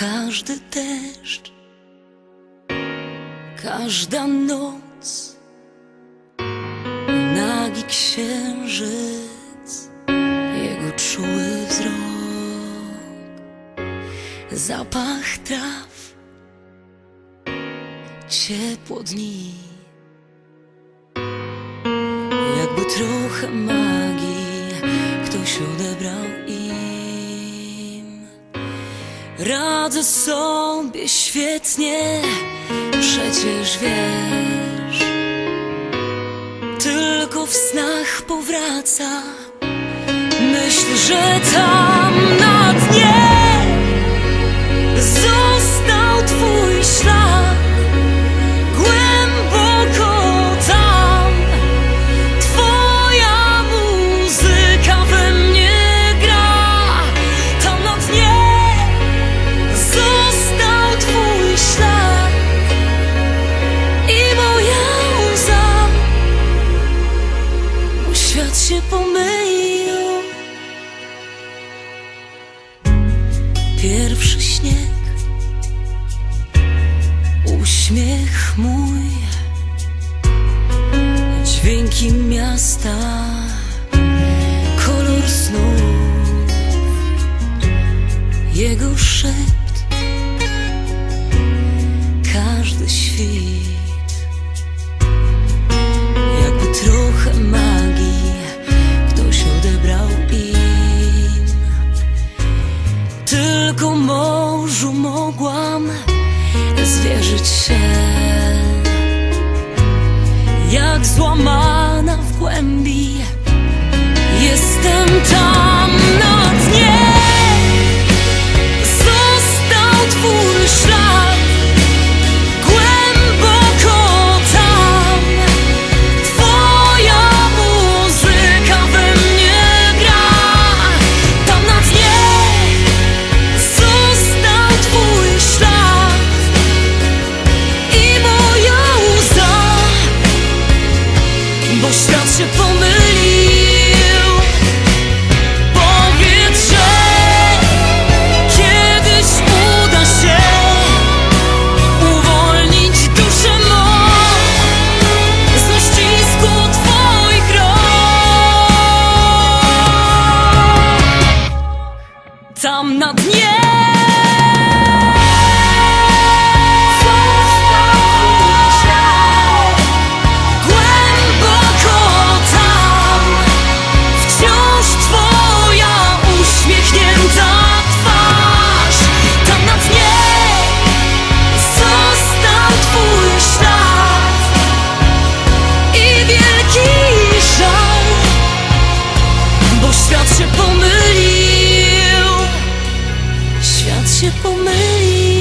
każdy deszcz, każda noc, nagi księżyc, jego czuły wzrok, zapach traw, ciepło dni, jakby trochę magii ktoś odebrał im. Radzę sobie świetnie, przecież wiesz. Tylko w snach powraca Myśl, że tam Pierwszy śnieg. Uśmiech mój Dźwięki miasta Kolor snów Jego szept mogłam Zwierzyć się. Jak złamana w głębi Jestem tam na dnie. nas się pomyli.